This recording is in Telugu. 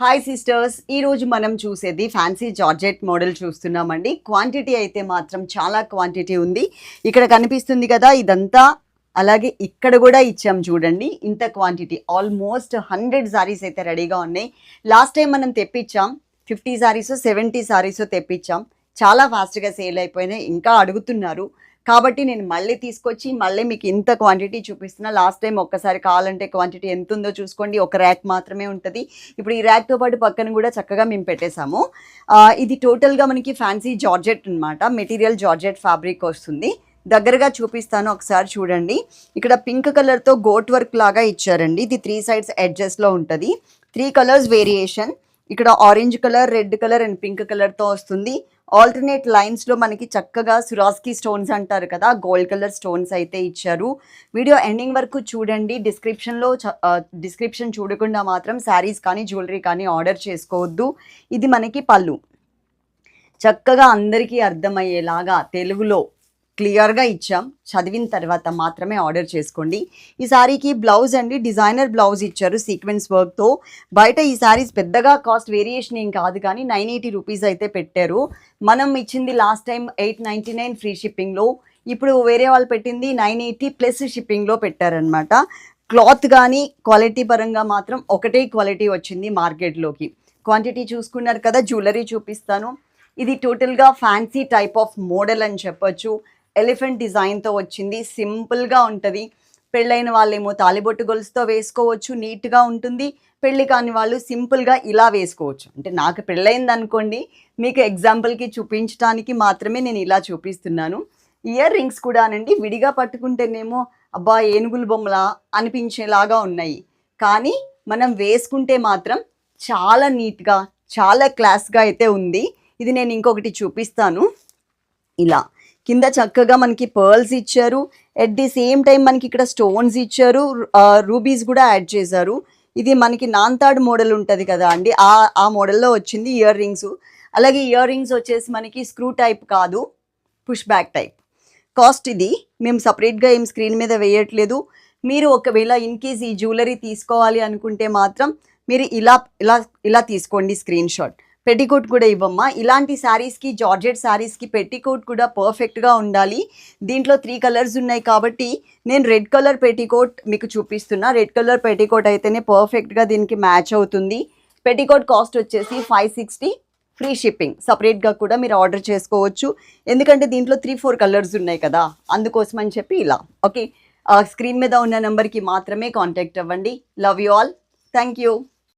హాయ్ సిస్టర్స్ ఈరోజు మనం చూసేది ఫ్యాన్సీ జార్జెట్ మోడల్ చూస్తున్నామండి. క్వాంటిటీ అయితే మాత్రం చాలా క్వాంటిటీ ఉంది. ఇక్కడ కనిపిస్తుంది కదా ఇదంతా. అలాగే ఇక్కడ కూడా ఇచ్చాం చూడండి. ఇంత క్వాంటిటీ ఆల్మోస్ట్ హండ్రెడ్ సారీస్ అయితే రెడీగా ఉన్నాయి. లాస్ట్ టైం మనం తెప్పించాం. ఫిఫ్టీ సారీస్ సెవెంటీ సారీస్ తెప్పించాం. చాలా ఫాస్ట్గా సేల్ అయిపోయినాయి. ఇంకా అడుగుతున్నారు. కాబట్టి నేను మళ్ళీ తీసుకొచ్చి మళ్ళీ మీకు ఇంత క్వాంటిటీ చూపిస్తున్నా. లాస్ట్ టైం ఒక్కసారి కావాలంటే క్వాంటిటీ ఎంత ఉందో చూసుకోండి. ఒక ర్యాక్ మాత్రమే ఉంటుంది. ఇప్పుడు ఈ ర్యాక్తో పాటు పక్కన కూడా చక్కగా మేము పెట్టేశాము. ఇది టోటల్గా మనకి ఫ్యాన్సీ జార్జెట్ అన్నమాట. మెటీరియల్ జార్జెట్ ఫ్యాబ్రిక్ వస్తుంది. దగ్గరగా చూపిస్తాను ఒకసారి చూడండి. ఇక్కడ పింక్ కలర్తో గోట్ వర్క్ లాగా ఇచ్చారండి. ఇది త్రీ సైడ్స్ ఎడ్జెస్లో ఉంటుంది. త్రీ కలర్స్ వేరియేషన్ ఇక్కడ orange colour red colour and pink కలర్తో వస్తుంది. ఆల్టర్నేట్ లైన్స్లో మనకి చక్కగా సురాస్కి స్టోన్స్ అంటారు కదా గోల్డ్ కలర్ స్టోన్స్ అయితే ఇచ్చారు. వీడియో ఎండింగ్ వరకు చూడండి. డిస్క్రిప్షన్లో డిస్క్రిప్షన్ చూడకుండా మాత్రం శారీస్ కానీ జ్యువెలరీ కానీ ఆర్డర్ చేసుకోవద్దు. ఇది మనకి పళ్ళు. చక్కగా అందరికీ అర్థమయ్యేలాగా తెలుగులో క్లియర్గా ఇచ్చాం. చదివిన తర్వాత మాత్రమే ఆర్డర్ చేసుకోండి. ఈ సారీకి బ్లౌజ్ అండి. డిజైనర్ బ్లౌజ్ ఇచ్చారు సీక్వెన్స్ వర్క్తో. బయట ఈ సారీస్ పెద్దగా కాస్ట్ వేరియేషన్ ఏం కాదు కానీ నైన్ ఎయిటీ రూపీస్ అయితే పెట్టారు. మనం ఇచ్చింది last time eight ninety nine free షిప్పింగ్లో. ఇప్పుడు వేరే వాళ్ళు పెట్టింది నైన్ ఎయిటీ ప్లస్ షిప్పింగ్లో పెట్టారనమాట క్లాత్ కానీ క్వాలిటీ పరంగా మాత్రం ఒకటే క్వాలిటీ వచ్చింది మార్కెట్లోకి. క్వాంటిటీ చూసుకున్నారు కదా జ్యువెలరీ చూపిస్తాను. ఇది టోటల్గా ఫ్యాన్సీ టైప్ ఆఫ్ మోడల్ అని చెప్పొచ్చు. ఎలిఫెంట్ డిజైన్తో వచ్చింది. సింపుల్గా ఉంటుంది. పెళ్ళైన వాళ్ళేమో తాలిబొట్టు గొలుసుతో వేసుకోవచ్చు నీట్గా ఉంటుంది. పెళ్ళి కాని వాళ్ళు సింపుల్గా ఇలా వేసుకోవచ్చు. అంటే నాకు పెళ్ళైంది అనుకోండి మీకు ఎగ్జాంపుల్కి చూపించడానికి మాత్రమే నేను ఇలా చూపిస్తున్నాను. ఇయర్ రింగ్స్ కూడానండి విడిగా పట్టుకుంటేనేమో అబ్బా ఏనుగుల బొమ్మలా అనిపించేలాగా ఉన్నాయి. కానీ మనం వేసుకుంటే మాత్రం చాలా నీట్గా చాలా క్లాస్గా అయితే ఉంది. ఇది నేను ఇంకొకటి చూపిస్తాను. ఇలా. కింద చక్కగా మనకి పర్ల్స్ ఇచ్చారు. ఎట్ ది సేమ్ టైం మనకి ఇక్కడ స్టోన్స్ ఇచ్చారు. రూబీస్ కూడా యాడ్ చేశారు. ఇది మనకి నాంతాడ్ మోడల్ ఉంటుంది కదా అండి. ఆ ఆ మోడల్లో వచ్చింది ఇయర్ రింగ్స్. అలాగే ఇయర్ రింగ్స్ వచ్చేసి మనకి స్క్రూ టైప్ కాదు. పుష్ బ్యాక్ టైప్ కాస్ట్ ఇది. మేము సపరేట్గా ఏం స్క్రీన్ మీద వేయట్లేదు. మీరు ఒకవేళ ఇన్ కేస్ ఈ జ్యువెలరీ తీసుకోవాలి అనుకుంటే మాత్రం మీరు ఇలా ఇలా ఇలా తీసుకోండి స్క్రీన్ షాట్ పెట్టికోట్ కూడా ఇవ్వమ్మా. ఇలాంటి శారీస్కి జార్జెట్ శారీస్కి పెట్టికోట్ కూడా పర్ఫెక్ట్గా ఉండాలి. దీంట్లో త్రీ కలర్స్ ఉన్నాయి కాబట్టి నేను రెడ్ కలర్ పెట్టికోట్ మీకు చూపిస్తున్నా. రెడ్ కలర్ పెట్టికోట్ అయితేనే పర్ఫెక్ట్గా దీనికి మ్యాచ్ అవుతుంది. పెట్టికోట్ కాస్ట్ వచ్చేసి ఫైవ్ సిక్స్టీ ఫ్రీ షిప్పింగ్ సపరేట్గా కూడా మీరు ఆర్డర్ చేసుకోవచ్చు. ఎందుకంటే దీంట్లో త్రీ ఫోర్ కలర్స్ ఉన్నాయి కదా. అందుకోసం అని చెప్పి ఇలా. ఓకే స్క్రీన్ మీద ఉన్న నెంబర్కి మాత్రమే కాంటాక్ట్ అవ్వండి. Love you all thank you